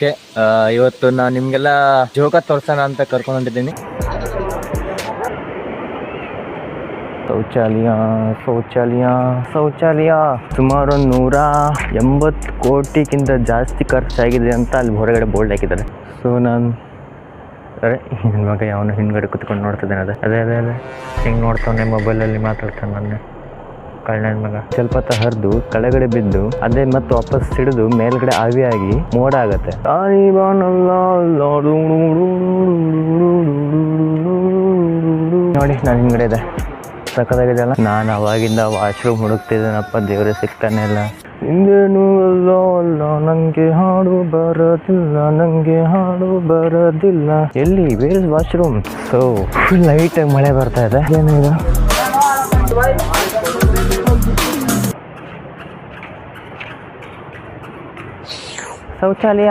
Okay ಇವತ್ತು ನಾನು ನಿಮ್ಗೆಲ್ಲ ಜೋಗ ತೋರ್ಸೋಣ ಅಂತ ಕರ್ಕೊಂಡು ಶೌಚಾಲಯ ಶೌಚಾಲಯ ಶೌಚಾಲಯ. ಸುಮಾರು ನೂರ ಎಂಬತ್ತು ಕೋಟಿಗಿಂತ ಜಾಸ್ತಿ ಖರ್ಚಾಗಿದೆ ಅಂತ ಅಲ್ಲಿ ಹೊರಗಡೆ ಬೋರ್ಡ್ ಹಾಕಿದ್ದಾರೆ. ಸೊ ನಾನು ಅರೆ ನನ್ನ ಮಗ ಯಾವನು ಹಿಂದ್ಗಡೆ ಕುತ್ಕೊಂಡು ನೋಡ್ತಿದ್ದೇನೆ ಅದೇ. ಅದೇ ಅದೇ ಅದೇ. ಹಿಂಗೆ ನೋಡ್ತಾನೆ ಮೊಬೈಲಲ್ಲಿ ಮಾತಾಡ್ತಾನೆ ನನ್ನ ಕಳ್ಳನ ಮಗ. ಹೊತ್ತು ಹರಿದು ಕೆಳಗಡೆ ಬಿದ್ದು ಅದೇ ಮತ್ತೆ ವಾಪಸ್ ಸಿಡಿದು ಮೇಲ್ಗಡೆ ಆವಿಯಾಗಿ ಮೋಡ ಆಗತ್ತೆ. ನೋಡಿ ನಾನು ಹಿಂಗಡೆ ಇದೆ. ಸಕ್ಕದಾಗಿದೆಯಲ್ಲ ನಾನು ಅವಾಗಿಂದ ವಾಶ್ರೂಮ್ ಹುಡುಕ್ತಿದ್ದೇನಪ್ಪ ದೇವರೇ ಸಿಕ್ತಾನೆ ಇಲ್ಲ. ಹಿಂದೇನು ಅಲ್ಲ ಅಲ್ಲ ನಂಗೆ ಹಾಡು ಬರೋದಿಲ್ಲ ನಂಗೆ ಹಾಡು ಬರೋದಿಲ್ಲ. ಎಲ್ಲಿ? Wear washroom? ಸೊ ಫುಲ್ ಲೈಟಾಗಿ ಮಳೆ ಬರ್ತಾ ಇದೆ. ಏನು ಇದು ಶೌಚಾಲಯ